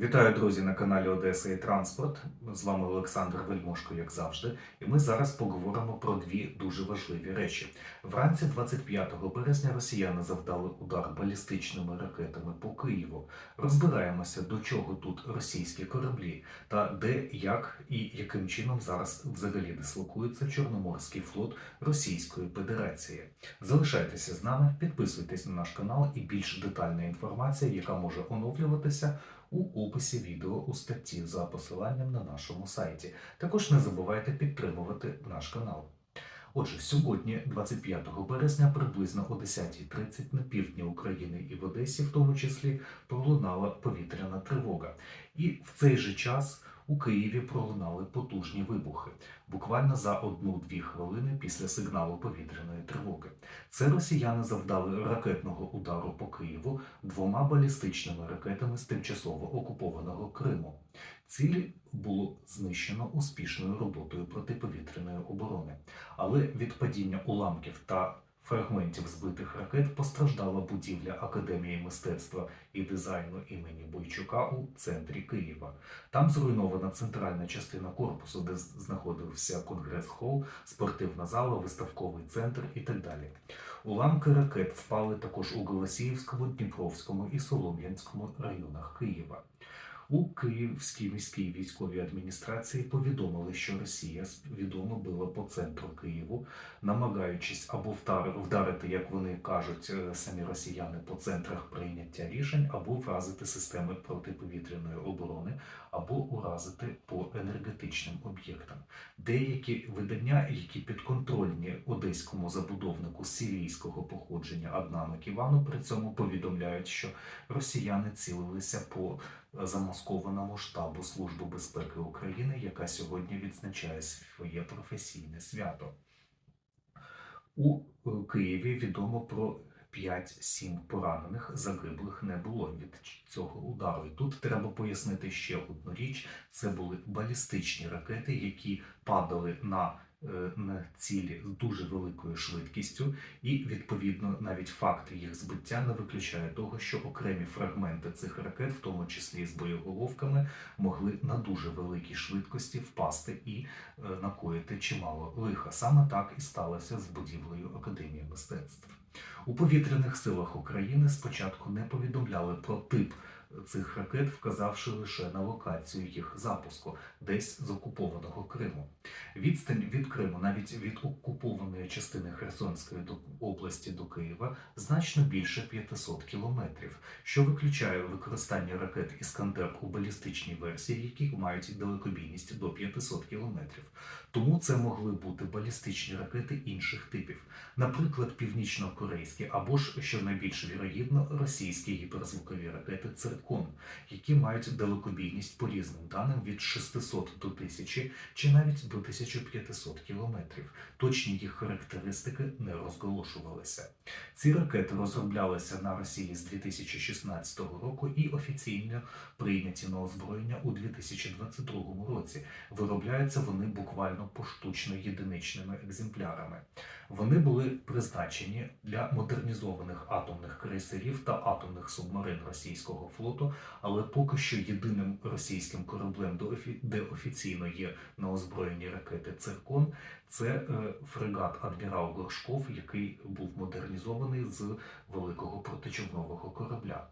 Вітаю, друзі, на каналі Одеса і Транспорт. З вами Олександр Вельмошко, як завжди. І ми зараз поговоримо про дві дуже важливі речі. Вранці 25 березня росіяни завдали удар балістичними ракетами по Києву. Розбираємося, до чого тут російські кораблі, та де, як і яким чином зараз взагалі дислокується Чорноморський флот Російської Федерації. Залишайтеся з нами, підписуйтесь на наш канал і більш детальна інформація, яка може оновлюватися у описі відео у статті за посиланням на нашому сайті. Також не забувайте підтримувати наш канал. Отже, сьогодні, 25 березня, приблизно о 10.30 на півдні України і в Одесі, в тому числі, пролунала повітряна тривога. І в цей же час у Києві пролунали потужні вибухи, буквально за одну-дві хвилини після сигналу повітряної тривоги. Це росіяни завдали ракетного удару по Києву двома балістичними ракетами з тимчасово окупованого Криму. Цілі було знищено успішною роботою протиповітряної оборони, але від падіння уламків та фрагментів збитих ракет постраждала будівля Академії мистецтва і дизайну імені Бойчука у центрі Києва. Там зруйнована центральна частина корпусу, де знаходився конгрес-хол, спортивна зала, виставковий центр і так далі. Уламки ракет впали також у Голосіївському, Дніпровському і Солом'янському районах Києва. У Київській міській військовій адміністрації повідомили, що Росія свідомо била по центру Києву, намагаючись або вдар- вдарити, як вони кажуть, е, самі росіяни по центрах прийняття рішень, або вразити системи протиповітряної оборони, або уразити по енергетичним об'єктам. Деякі видання, які підконтрольні одеському забудовнику сирійського походження Аднану Ківану, при цьому повідомляють, що росіяни цілилися по замаскованому штабу Служби безпеки України, яка сьогодні відзначає своє професійне свято. У е, Києві відомо про 5-7 поранених, загиблих не було від цього удару. І тут треба пояснити ще одну річ: це були балістичні ракети, які падали на, на цілі з дуже великою швидкістю, і відповідно навіть факт їх збиття не виключає того, що окремі фрагменти цих ракет, в тому числі з боєголовками, могли на дуже великій швидкості впасти і е, накоїти чимало лиха. Саме так і сталося з будівлею Академії мистецтв. У повітряних силах України спочатку не повідомляли про тип цих ракет, вказавши лише на локацію їх запуску десь з окупованого Криму. Відстань від Криму, навіть від окупованої частини Херсонської області до Києва, значно більше 500 кілометрів, що виключає використання ракет Іскандер у балістичній версії, які мають далекобійність до 500 кілометрів. Тому це могли бути балістичні ракети інших типів, наприклад, північно-корейські або ж, що найбільш вірогідно, російські гіперзвукові ракети Циркон, які мають далекобійність по різним даним від 600 до 1000 чи навіть до 1500 кілометрів. Точні їх характеристики не розголошувалися. Ці ракети розроблялися на Росії з 2016 року і офіційно прийняті на озброєння у 2022 році. Виробляються вони буквально поштучно єдиничними екземплярами. Вони були призначені для модернізованих атомних крейсерів та атомних субмарин російського флоту, але поки що єдиним російським кораблем, де офіційно є на озброєнні ракети Циркон, це е, фрегат Адмірал Горшков, який був модернізований з великого протичовнового корабля.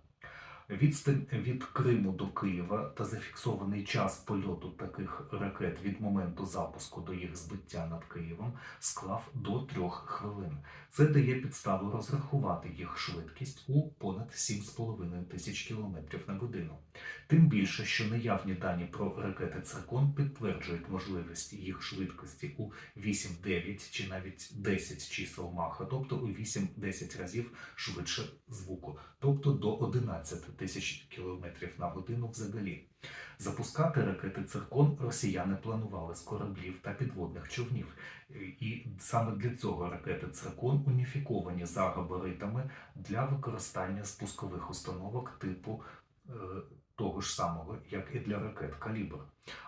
Відстань від Криму до Києва та зафіксований час польоту таких ракет від моменту запуску до їх збиття над Києвом склав до трьох хвилин. Це дає підставу розрахувати їх швидкість у понад 7,5 тисяч кілометрів на годину. Тим більше, що наявні дані про ракети Циркон підтверджують можливість їх швидкості у 8-9 чи навіть 10 чисел Маха, тобто у 8-10 разів швидше звуку, тобто до 11 тисяч кілометрів на годину взагалі. Запускати ракети Циркон росіяни планували з кораблів та підводних човнів. І саме для цього ракети Циркон уніфіковані за габаритами для використання спускових установок типу е, того ж самого, як і для ракет Калібр.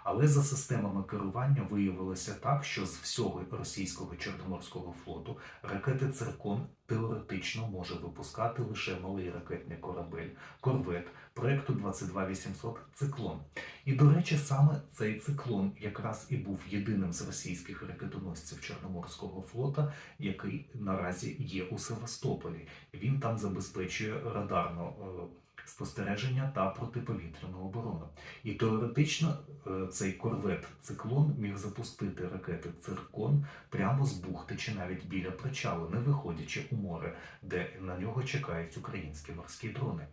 Але за системами керування виявилося так, що з всього російського Чорноморського флоту ракети Циркон теоретично може випускати лише малий ракетний корабель корвет проекту 22800 Циклон. І до речі, саме цей циклон якраз і був єдиним з російських ракетоносців Чорноморського флота, який наразі є у Севастополі. Він там забезпечує радарну е, спостереження та протиповітряну оборону. І теоретично е, цей корвет циклон міг запустити ракети Циркон прямо з бухти чи навіть біля причалу, не виходячи у море, де на нього чекають українські морські дрони.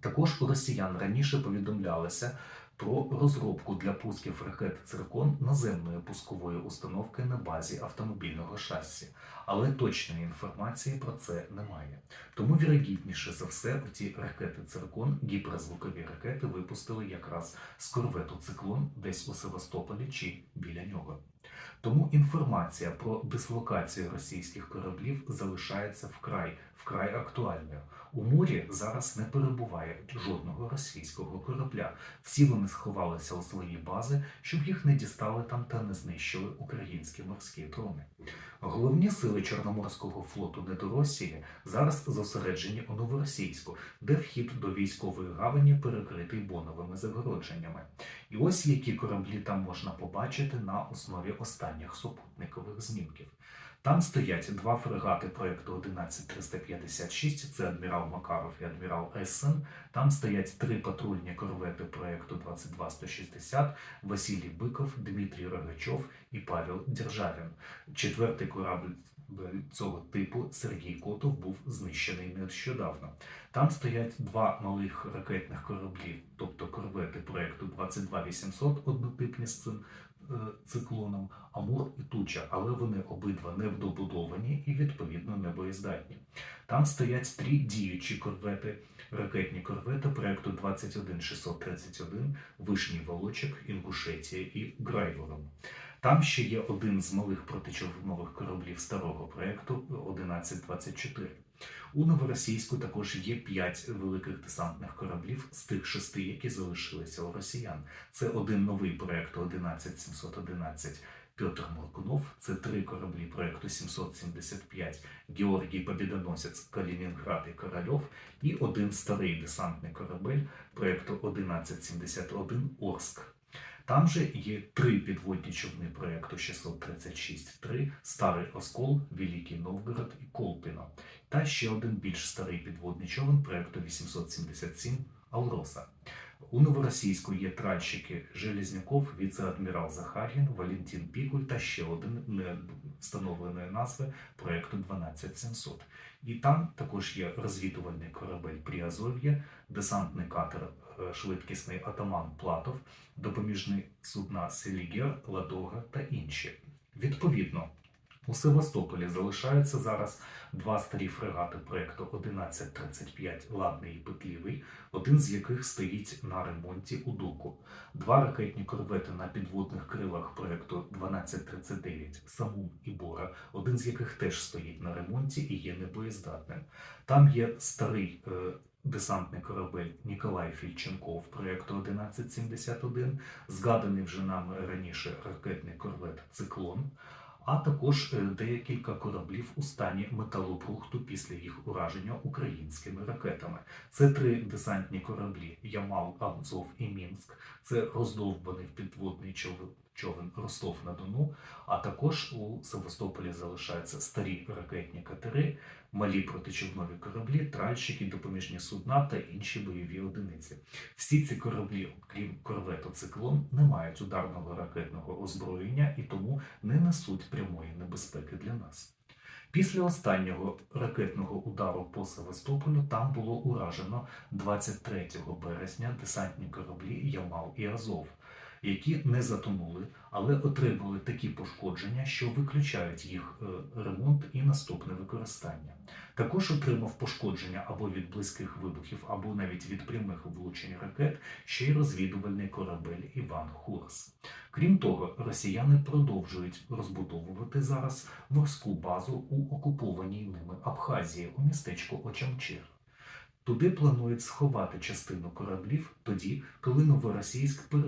Також у росіян раніше повідомлялося про розробку для пусків ракет Циркон наземної пускової установки на базі автомобільного шасі, але точної інформації про це немає. Тому вірогідніше за все ці ракети Циркон, гіперзвукові ракети, випустили якраз з корвету Циклон десь у Севастополі чи біля нього. Тому інформація про дислокацію російських кораблів залишається вкрай вкрай актуальною. У морі зараз не перебуває жодного російського корабля. Всі вони сховалися у свої бази, щоб їх не дістали там та не знищили українські морські дрони. Головні сили Чорноморського флоту Недоросії зараз зосереджені у Новоросійську, де вхід до військової гавані перекритий боновими загородженнями. І ось які кораблі там можна побачити на основі останніх супутникових знімків. Там стоять два фрегати проєкту 11356, це адмірал Макаров і адмірал Ессен. Там стоять три патрульні корвети проєкту 22160, Василій Биков, Дмитрій Рогачов і Павел Державін. Четвертий корабль цього типу Сергій Котов був знищений нещодавно. Там стоять два малих ракетних кораблі, тобто корвети проєкту 22800, однотипні з цим е, циклоном, Амур і Туча, але вони обидва недобудовані і відповідно не боєздатні. Там стоять три діючі корвети, ракетні корвети проєкту 21631, Вишній Волочок, Інгушетія і Грайворон. Там ще є один з малих протичовнових кораблів старого проєкту 1124. У Новоросійську також є п'ять великих десантних кораблів з тих шести, які залишилися у росіян. Це один новий проєкт 11711 Петр Моркунов, це три кораблі проєкту 775 Георгій Побідоносець, Калінінград і Корольов, і один старий десантний корабель проєкту 1171 Орск. Там же є три підводні човни проєкту 636-3, Старий Оскол, Великий Новгород і Колпіно, та ще один більш старий підводний човен проєкту 877 Алроса. У Новоросійську є тральщики Железняков, віце-адмірал Захар'їн, Валентин Пікуль та ще один не встановленої назви проєкту 12700. І там також є розвідувальний корабель Пріазов'я, десантний катер швидкісний атаман Платов, допоміжні судна Селігер, Ладога та інші. Відповідно, у Севастополі залишаються зараз два старі фрегати проєкту 1135 Ладний і Петлівий, один з яких стоїть на ремонті у Дуку, два ракетні корвети на підводних крилах проєкту 1239 Самун і Бора, один з яких теж стоїть на ремонті і є небоєздатним. Там є старий е, десантний корабель Ніколай Фільченков проєкту 1171, згаданий вже нами раніше ракетний корвет Циклон а також е, декілька кораблів у стані металобрухту після їх ураження українськими ракетами. Це три десантні кораблі Ямал, Азов і Мінськ. Це роздовбаний підводний човен човен Ростов на Дону. А також у Севастополі залишаються старі ракетні катери, малі протичовнові кораблі, тральщики, допоміжні судна та інші бойові одиниці. Всі ці кораблі, крім корвету Циклон, не мають ударного ракетного озброєння і тому не несуть прямої небезпеки для нас. Після останнього ракетного удару по Севастополю там було уражено 23 березня десантні кораблі Ямал і Азов які не затонули, але отримали такі пошкодження, що виключають їх е, ремонт і наступне використання. Також отримав пошкодження або від близьких вибухів, або навіть від прямих влучень ракет, ще й розвідувальний корабель Іван Хурс. Крім того, росіяни продовжують розбудовувати зараз морську базу у окупованій ними Абхазії у містечку Очамчир. Туди планують сховати частину кораблів тоді, коли Новоросійськ е,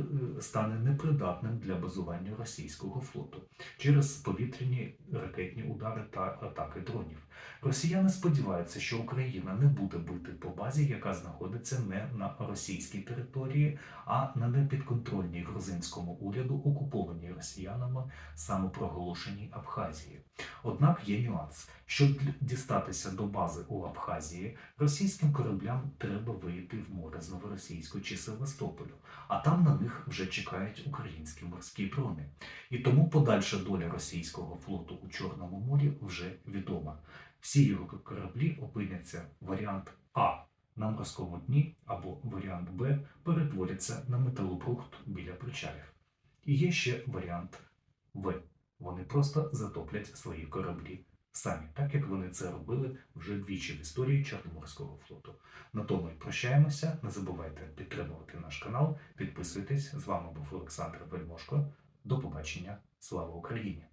стане непридатним для базування російського флоту через повітряні ракетні удари та атаки дронів. Росіяни сподіваються, що Україна не буде бити по базі, яка знаходиться не на російській території, а на непідконтрольній грузинському уряду, окупованій росіянами самопроголошеній Абхазії. Однак є нюанс. Щоб дістатися до бази у Абхазії, російським кораблям треба вийти в море з Новоросійську чи Севастополю, а там на них вже чекають українські морські дрони. І тому подальша доля російського флоту у Чорному морі вже відома. Всі його кораблі опиняться варіант А на морському дні або варіант Б перетворяться на металобрухт біля причалів. І є ще варіант В. Вони просто затоплять свої кораблі самі, так як вони це робили вже двічі в історії Чорноморського флоту. На тому і прощаємося. Не забувайте підтримувати наш канал, підписуйтесь. З вами був Олександр Вельмошко. До побачення. Слава Україні!